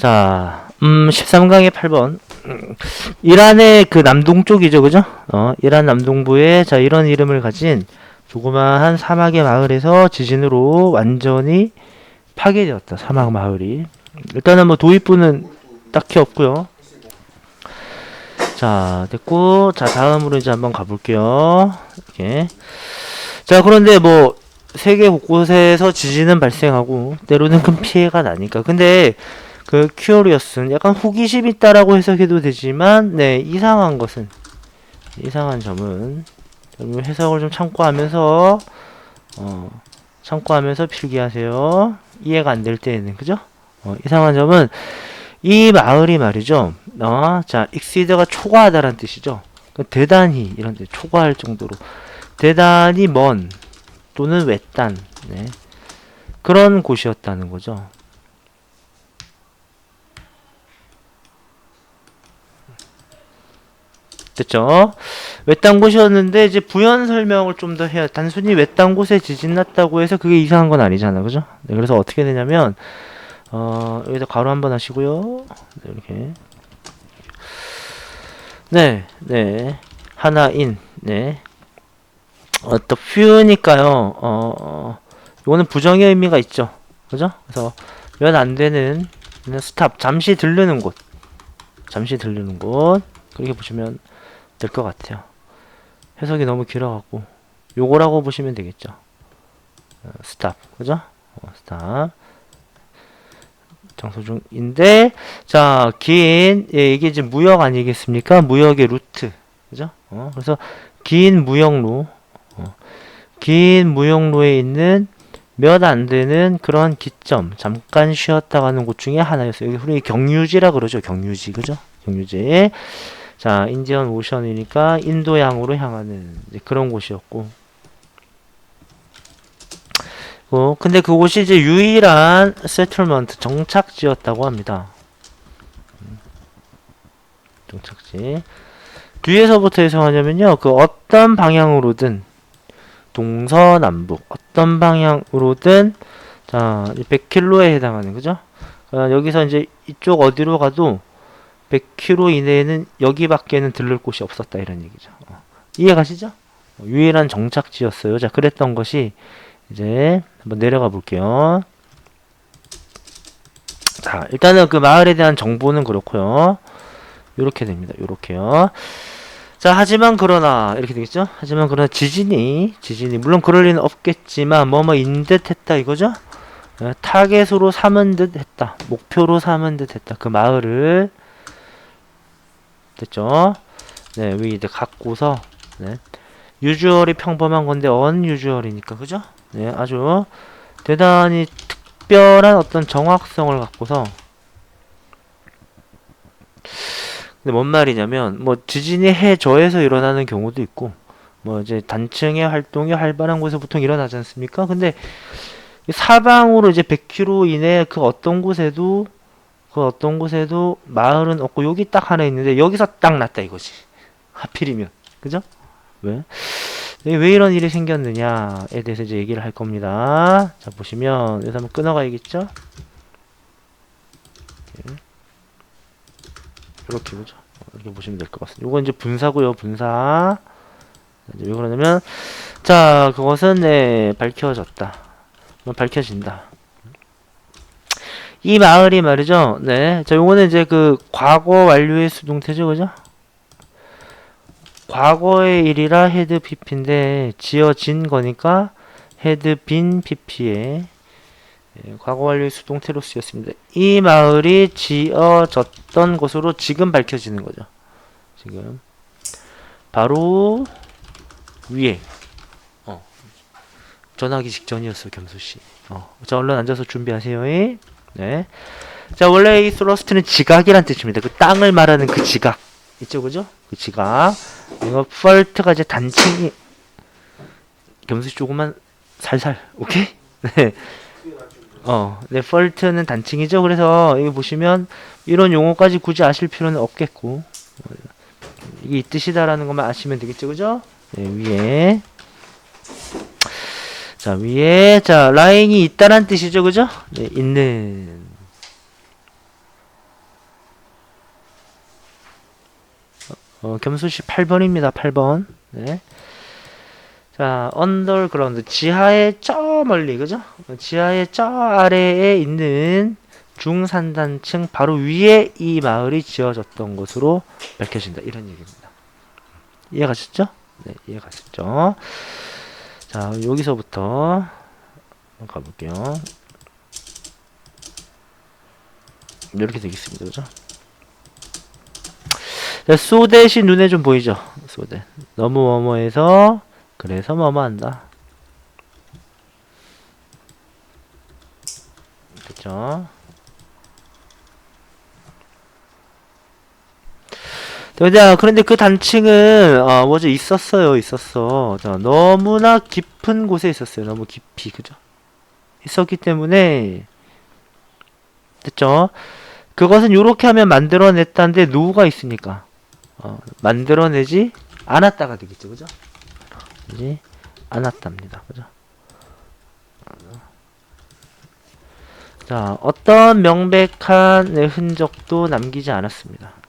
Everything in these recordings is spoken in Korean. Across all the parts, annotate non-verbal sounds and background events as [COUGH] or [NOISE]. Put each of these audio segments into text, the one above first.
자, 음, 13강의 8번. 음, 이란의 그 남동쪽이죠, 그죠? 어, 이란 남동부에 자, 이런 이름을 가진 조그마한 사막의 마을에서 지진으로 완전히 파괴되었다. 사막 마을이. 일단은 뭐 도입부는 딱히 없고요. 자, 됐고. 자, 다음으로 이제 한번 가볼게요. 이렇게. 자, 그런데 뭐 세계 곳곳에서 지진은 발생하고 때로는 큰 피해가 나니까. 근데 그 큐어리어스는 약간 호기심 있다라고 해석해도 되지만 네, 이상한 것은 이상한 점은 여러분 해석을 좀 참고하면서 어, 참고하면서 필기하세요. 이해가 안 될 때에는 그죠? 어, 이상한 점은 이 마을이 말이죠. 어, 자, 익시드가 초과하다라는 뜻이죠. 그 대단히 이런 데 초과할 정도로 대단히 먼 또는 외딴 네. 그런 곳이었다는 거죠. 됐죠? 외딴 곳이었는데 이제 부연 설명을 좀 더 해야 단순히 외딴 곳에 지진 났다고 해서 그게 이상한 건 아니잖아, 그죠? 네, 그래서 어떻게 되냐면 어, 여기다 가로 한번 하시고요. 네, 이렇게 네, 네 하나인 네. 어, 또 few니까요. 어, 어, 이거는 부정의 의미가 있죠. 그죠? 그래서 몇 안 되는 스탑 잠시 들르는 곳. 잠시 들르는 곳. 그렇게 보시면 될 것 같아요. 해석이 너무 길어갖고 요거라고 보시면 되겠죠. 어, 스탑. 그죠? 어, 스탑. 장소 중인데 자, 긴 예, 이게 이제 무역 아니겠습니까? 무역의 루트. 그죠? 어, 그래서 긴 무역로 긴 무용로에 있는 몇 안 되는 그런 기점, 잠깐 쉬었다 가는 곳 중에 하나였어요. 여기 흔히 경유지라 그러죠. 경유지, 그죠? 경유지. 자, 인디언 오션이니까 인도양으로 향하는 그런 곳이었고. 어, 근데 그곳이 이제 유일한 세틀먼트, 정착지였다고 합니다. 음. 정착지. 뒤에서부터 해석하냐면요. 그 어떤 방향으로든 동서남북 어떤 방향으로든 자 100km에 해당하는 그죠? 어, 여기서 이제 이쪽 어디로 가도 100km 이내에는 여기밖에는 들를 곳이 없었다 이런 얘기죠. 어, 이해가시죠? 어, 유일한 정착지였어요. 자 그랬던 것이 이제 한번 내려가 볼게요. 자 일단은 그 마을에 대한 정보는 그렇고요. 이렇게 됩니다. 이렇게요. 자, 하지만 그러나 이렇게 되겠죠? 하지만 그러나 지진이 지진이 물론 그럴 리는 없겠지만 뭐뭐 인듯 했다 이거죠? 예, 타겟으로 삼은 듯 했다. 목표로 삼은 듯 했다. 그 마을을 됐죠? 네, 위 이제 갖고서 네. 유주얼이 평범한 건데 언유주얼이니까 그죠? 네, 아주 대단히 특별한 어떤 정확성을 갖고서 근데 뭔 말이냐면 뭐 지진이 해저에서 일어나는 경우도 있고 뭐 이제 단층의 활동이 활발한 곳에서 보통 일어나지 않습니까? 근데 사방으로 이제 100km 이내 그 어떤 곳에도 그 어떤 곳에도 마을은 없고 여기 딱 하나 있는데 여기서 딱 났다 이거지. [LAUGHS] 하필이면 그죠? 왜? 왜 이런 일이 생겼느냐에 대해서 이제 얘기를 할 겁니다. 자 보시면 여기서 한번 끊어가야겠죠? 이렇게 보죠. 이렇게 보시면 될 것 같습니다. 이건 이제 분사고요. 분사. 이제 왜 그러냐면 자 그것은 네 밝혀졌다. 뭐 밝혀진다. 이 마을이 말이죠. 네. 자 요거는 이제 그 과거 완료의 수동태죠, 그죠? 과거의 일이라 헤드 PP인데 지어진 거니까 헤드 빈 PP에 예, 과거 완료의 수동태로 쓰였습니다. 이 마을이 지어졌던 곳으로 지금 밝혀지는 거죠. 지금 바로 위에 어. 전화기 직전이었어 겸수 씨. 어. 자 얼른 앉아서 준비하세요. 네. 자 원래 이 스러스트는 지각이란 뜻입니다. 그 땅을 말하는 그 지각 있죠, 그죠? 그 지각. 이거 펄트가 이제 단층이 겸수 씨 조금만 살살, 오케이? [LAUGHS] 네. 어, 네, 펄트는 단층이죠. 그래서 여기 보시면 이런 용어까지 굳이 아실 필요는 없겠고 어, 이게 이 뜻이다라는 것만 아시면 되겠죠, 그죠? 네, 위에 자, 위에, 자, 라인이 있다란 뜻이죠, 그죠? 네, 있는. 어, 어 겸손시 8번입니다, 8번. 네. 자, 언더그라운드. 지하의 저 멀리, 그죠? 지하의 저 아래에 있는 중산단층 바로 위에 이 마을이 지어졌던 것으로 밝혀진다. 이런 얘기입니다. 이해 가셨죠? 네, 이해 가셨죠? 자, 여기서부터 가볼게요. 이렇게 되겠습니다. 그죠? 자, 소댓이 눈에 좀 보이죠? 소댓. 너무 뭐뭐해서 그래서 뭐뭐한다. 됐죠? 자, 그런데 그 단층은 어, 뭐죠? 있었어요, 있었어. 자, 너무나 깊은 곳에 있었어요. 너무 깊이, 그죠? 있었기 때문에 됐죠? 그것은 요렇게 하면 만들어냈다는데 노후가 있으니까 어, 만들어내지 않았다가 되겠죠, 그죠? 되지 않았답니다, 그죠? 자, 어떤 명백한 네, 흔적도 남기지 않았습니다.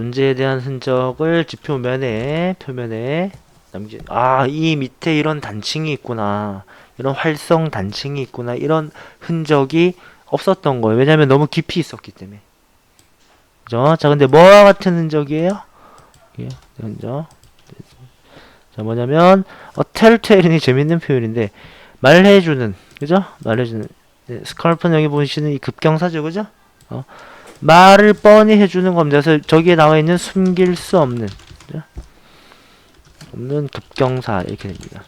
존재에 대한 흔적을 지표면에 표면에 남기 아 이 밑에 이런 단층이 있구나. 이런 활성 단층이 있구나. 이런 흔적이 없었던 거예요. 왜냐하면 너무 깊이 있었기 때문에. 그죠? 자 근데 뭐와 같은 흔적이에요? 예 흔적. 자 뭐냐면 어 텔테일이 재밌는 표현인데 말해주는. 그죠? 말해주는. 네, 스칼프는 여기 보시는 이 급경사죠. 그죠? 어 말을 뻔히 해주는 겁니다. 그래서 저기에 나와 있는 숨길 수 없는? 없는 급경사 이렇게 됩니다.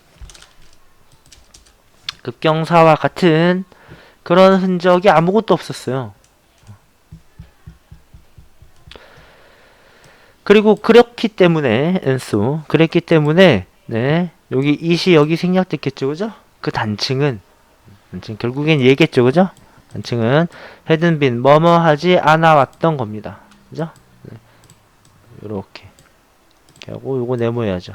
급경사와 같은 그런 흔적이 아무것도 없었어요. 그리고 그렇기 때문에 엔수 그랬기 때문에 네 여기 이시 여기 생략됐겠죠 그죠? 그 단층은 단층 결국엔 얘겠죠 그죠? 단층은 헤든빈 뭐뭐 하지 않아 왔던 겁니다. 그죠? 네. 요렇게 이렇게 하고 요거 네모해야죠.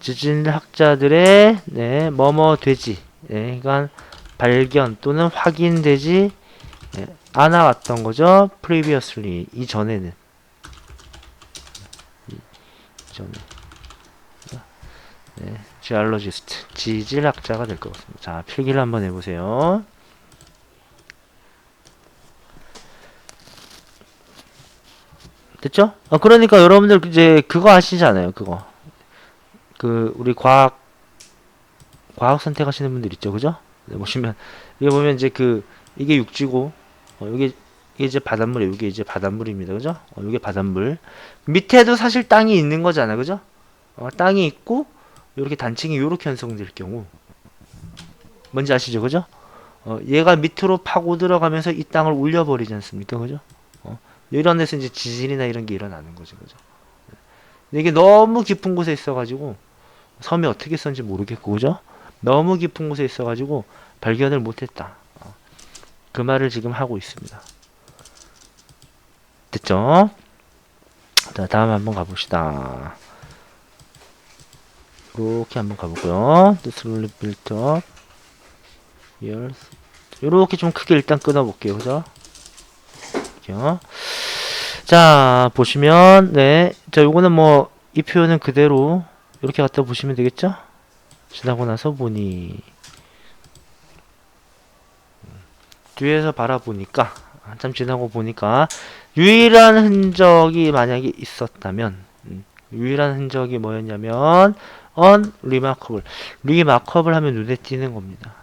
지진학자들의 네, 뭐뭐 되지 네, 그러니까 발견 또는 확인되지 네, 않아 왔던 거죠. previously 이전에는 이전에 네, 지알로지스트, 지질학자가 될 것 같습니다. 자, 필기를 한번 해보세요. 됐죠? 어, 그러니까 여러분들 이제 그거 아시잖아요, 그거. 그, 우리 과학, 과학 선택하시는 분들 있죠, 그죠? 네, 보시면, 이게 보면 이제 그, 이게 육지고, 어, 이게, 이게 이제 바닷물이에요. 이게 이제 바닷물입니다, 그죠? 어, 이게 바닷물. 밑에도 사실 땅이 있는 거잖아, 그죠? 어, 땅이 있고, 이렇게 단층이 이렇게 형성될 경우 뭔지 아시죠? 그죠? 어, 얘가 밑으로 파고 들어가면서 이 땅을 울려버리지 않습니까? 그죠? 어, 이런 데서 이제 지진이나 이런 게 일어나는 거죠. 그죠? 이게 너무 깊은 곳에 있어 가지고 섬이 어떻게 썼는지 모르겠고 그죠? 너무 깊은 곳에 있어 가지고 발견을 못했다. 어, 그 말을 지금 하고 있습니다. 됐죠? 자 다음 한번 가봅시다 이렇게 한번 가보고요. Slowly built up. Years. 이렇게 좀 크게 일단 끊어볼게요. 그죠? 이렇게요. 자, 보시면, 네. 자, 요거는 뭐, 이 표현은 그대로 이렇게 갖다 보시면 되겠죠? 지나고 나서 보니. 뒤에서 바라보니까, 한참 지나고 보니까, 유일한 흔적이 만약에 있었다면, 음, 유일한 흔적이 뭐였냐면, unremarkable. remarkable 하면 눈에 띄는 겁니다.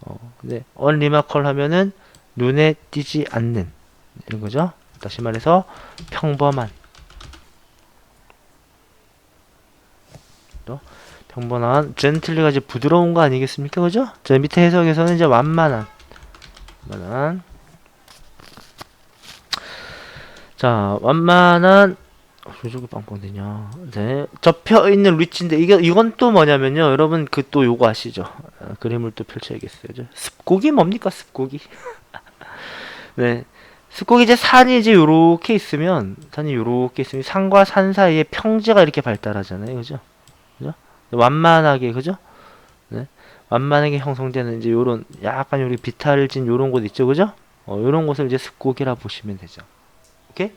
어, 근데 unremarkable 하면은 눈에 띄지 않는 이런 거죠. 다시 말해서 평범한 평범한 젠틀리가 이제 부드러운 거 아니겠습니까? 그죠? 저 밑에 해석에서는 이제 완만한 완만한 자 완만한 왜 저기 빵빵되냐? 네. 접혀 있는 리치인데 이게 이건 또 뭐냐면요. 여러분 그 또 요거 아시죠? 아, 그림을 또 펼쳐야겠어요. 습고기 뭡니까? 습고기? [LAUGHS] 네. 습고기 이제 산이 이제 요렇게 있으면 산이 요렇게 있으면 산과 산 사이에 평지가 이렇게 발달하잖아요. 그죠? 그죠? 완만하게 그죠? 네. 완만하게 형성되는 이제 요런 약간 요리 비탈진 요런 곳 있죠, 그죠? 어, 요런 곳을 이제 습곡이라 보시면 되죠. 오케이?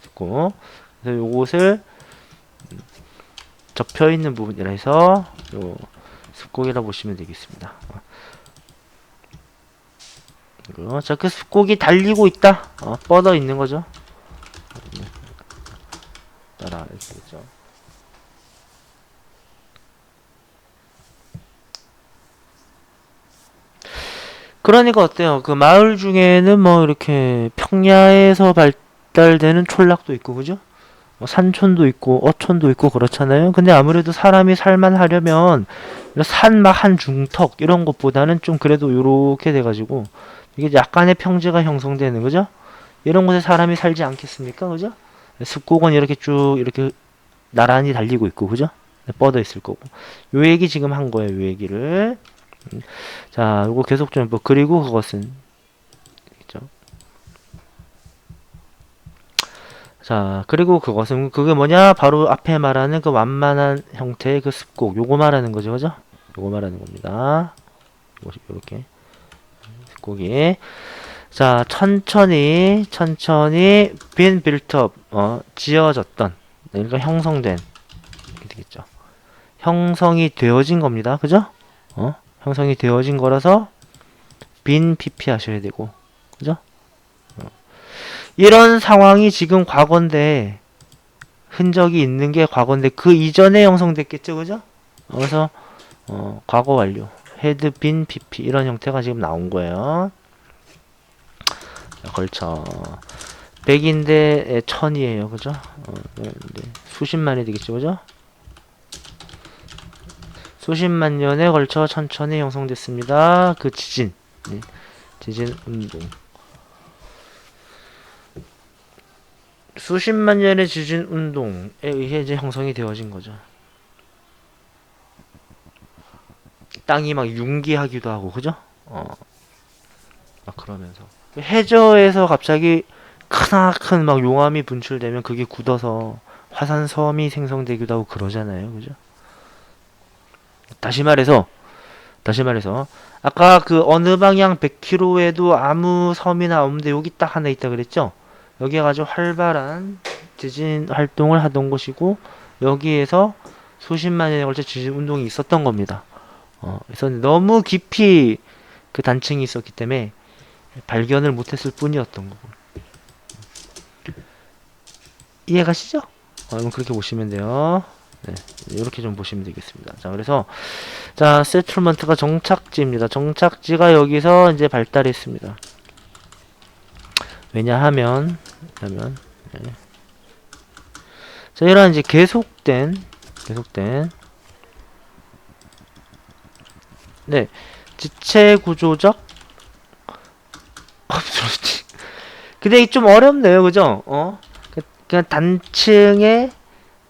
습곡. 그래서 요곳을 음, 접혀 있는 부분이라 해서 요 습곡이라 보시면 되겠습니다. 어. 그리고 자, 그 습곡이 달리고 있다. 어, 뻗어 있는 거죠. 네. 따라 이렇게 되죠. 그러니까 어때요? 그 마을 중에는 뭐 이렇게 평야에서 발달되는 촌락도 있고, 그죠? 뭐 산촌도 있고, 어촌도 있고 그렇잖아요. 근데 아무래도 사람이 살만 하려면 산 막 한 중턱 이런 것보다는 좀 그래도 요렇게 돼가지고 이게 약간의 평지가 형성되는 거죠. 이런 곳에 사람이 살지 않겠습니까, 그죠? 습곡은 이렇게 쭉 이렇게 나란히 달리고 있고, 그죠? 뻗어 있을 거고. 요 얘기 지금 한 거예요, 요 얘기를. 음. 자, 요거 계속 좀, 뭐, 그리고 그것은, 있죠. 자, 그리고 그것은, 그게 뭐냐? 바로 앞에 말하는 그 완만한 형태의 그 습곡. 요거 말하는 거죠, 그죠? 요거 말하는 겁니다. 요렇게. 습곡이. 자, 천천히, 천천히, built up, 어, 지어졌던, 그러니까 형성된, 이렇게 되겠죠. 형성이 되어진 겁니다. 그죠? 어? 형성이 되어진 거라서 빈 PP 하셔야 되고 그죠? 어. 이런 상황이 지금 과거인데 흔적이 있는 게 과거인데 그 이전에 형성됐겠죠 그죠? 어, 그래서 어, 과거 완료 헤드 빈 PP 이런 형태가 지금 나온 거예요 자, 걸쳐 100인데 1000이에요 그죠? 어, 네, 네. 수십만이 되겠죠 그죠? 수십만 년에 걸쳐 천천히 형성됐습니다. 그 지진, 네. 지진 운동. 수십만 년의 지진 운동에 의해 이제 형성이 되어진 거죠. 땅이 막 융기하기도 하고, 그죠? 어. 막 그러면서. 해저에서 갑자기 크나큰 막 용암이 분출되면 그게 굳어서 화산섬이 생성되기도 하고 그러잖아요. 그죠? 다시 말해서 다시 말해서 아까 그 어느 방향 100km에도 아무 섬이나 없는데 여기 딱 하나 있다 그랬죠? 여기가 아주 활발한 지진 활동을 하던 곳이고 여기에서 수십만 년에 걸쳐 지진 운동이 있었던 겁니다. 어, 있었는데 너무 깊이 그 단층이 있었기 때문에 발견을 못했을 뿐이었던 거고. 이해가시죠? 어, 그렇게 보시면 돼요. 네, 이렇게 좀 보시면 되겠습니다. 자, 그래서 자, 세틀먼트가 정착지입니다. 정착지가 여기서 이제 발달했습니다. 왜냐하면 하면 네. 자, 이런 이제 계속된 계속된. 네, 지체 구조적? 근데 좀 어렵네요, 그죠? 어, 그, 그냥 단층의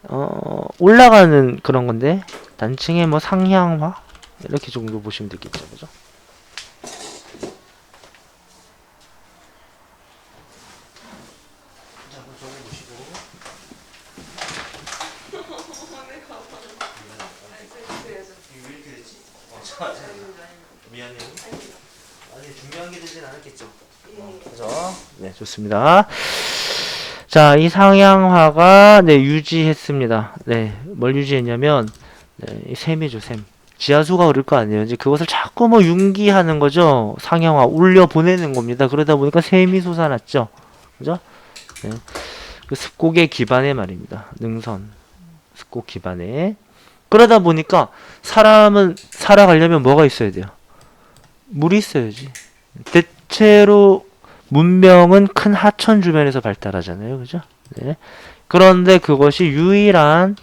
어, 올라가는 그런 건데 단층의 뭐 상향화? 이렇게 정도 보시면 되겠죠, 그죠? 미안해요. 아니 중요한 게 되진 않았겠죠. 그죠? 네, 좋습니다. 자, 이 상향화가 네, 유지했습니다. 네, 뭘 유지했냐면 네, 이 셈이죠, 셈. 지하수가 흐를 거 아니에요. 이제 그것을 자꾸 뭐 융기하는 거죠. 상향화 올려 보내는 겁니다. 그러다 보니까 셈이 솟아났죠. 그죠? 네. 그 습곡의 기반에 말입니다. 능선. 습곡 기반에. 그러다 보니까 사람은 살아가려면 뭐가 있어야 돼요? 물이 있어야지. 대 체로 문명은 큰 하천 주변에서 발달하잖아요. 그죠? 네. 그런데 그것이 유일한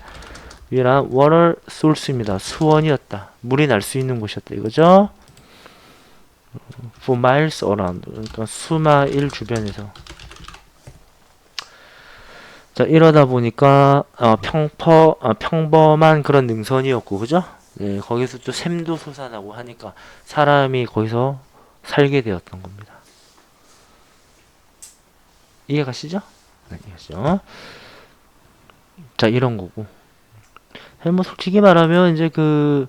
유일한 워터 소스입니다. 수원이었다. 물이 날 수 있는 곳이었다. 이거죠? for miles around. 그러니까 수마일 주변에서. 자, 이러다 보니까 어, 평퍼 어, 평범한 그런 능선이었고, 그죠? 네, 거기서 또 샘도 솟아나고 하니까 사람이 거기서 살게 되었던 겁니다. 이해가시죠? 네, 이해가시죠? 자, 이런 거고. 뭐 솔직히 말하면 이제 그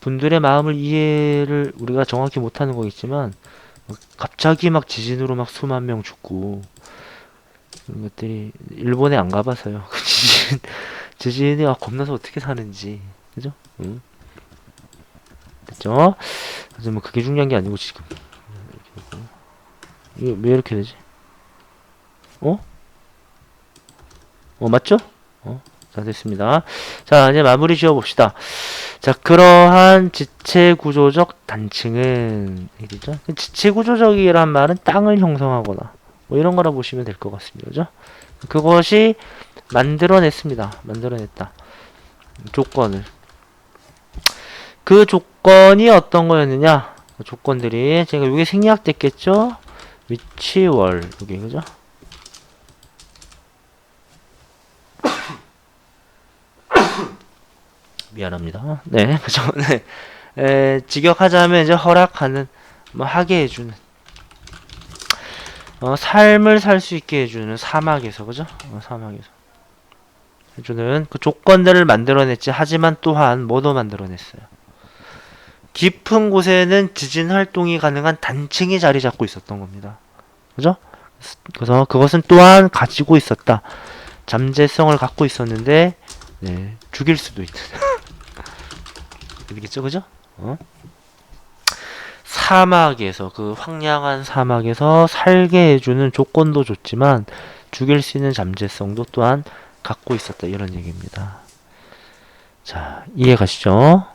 분들의 마음을 이해를 우리가 정확히 못하는 거겠지만 막 갑자기 막 지진으로 막 수만 명 죽고 그런 것들이 일본에 안 가봐서요. [LAUGHS] 그 지진 지진이 아, 겁나서 어떻게 사는지 그죠? 응. 됐죠? 그래서 뭐 그게 중요한 게 아니고 지금. 이게 왜 이렇게 되지? 어? 어 맞죠? 어? 자 됐습니다. 자 이제 마무리 지어 봅시다. 자 그러한 지체 구조적 단층은 이죠? 지체 구조적이란 말은 땅을 형성하거나 뭐 이런 거라 보시면 될 것 같습니다. 그죠? 그것이 만들어냈습니다. 만들어냈다. 조건을. 그 조건이 어떤 거였느냐? 그 조건들이 제가 이게 생략됐겠죠? 위치월 여기 그죠? [COUGHS] 미안합니다. 네, [LAUGHS] 그죠? 네. 에, 직역하자면 이제 허락하는, 뭐 하게 해주는, 어, 삶을 살 수 있게 해주는 사막에서 그죠? 어, 사막에서 해주는 그 조건들을 만들어냈지. 하지만 또한 뭐도 만들어냈어요. 깊은 곳에는 지진 활동이 가능한 단층이 자리 잡고 있었던 겁니다. 그죠? 그래서 그것은 또한 가지고 있었다. 잠재성을 갖고 있었는데, 네, 죽일 수도 있다. [LAUGHS] 되겠죠, 그죠? 어? 사막에서 그 황량한 사막에서 살게 해주는 조건도 좋지만 죽일 수 있는 잠재성도 또한 갖고 있었다 이런 얘기입니다. 자 이해 가시죠?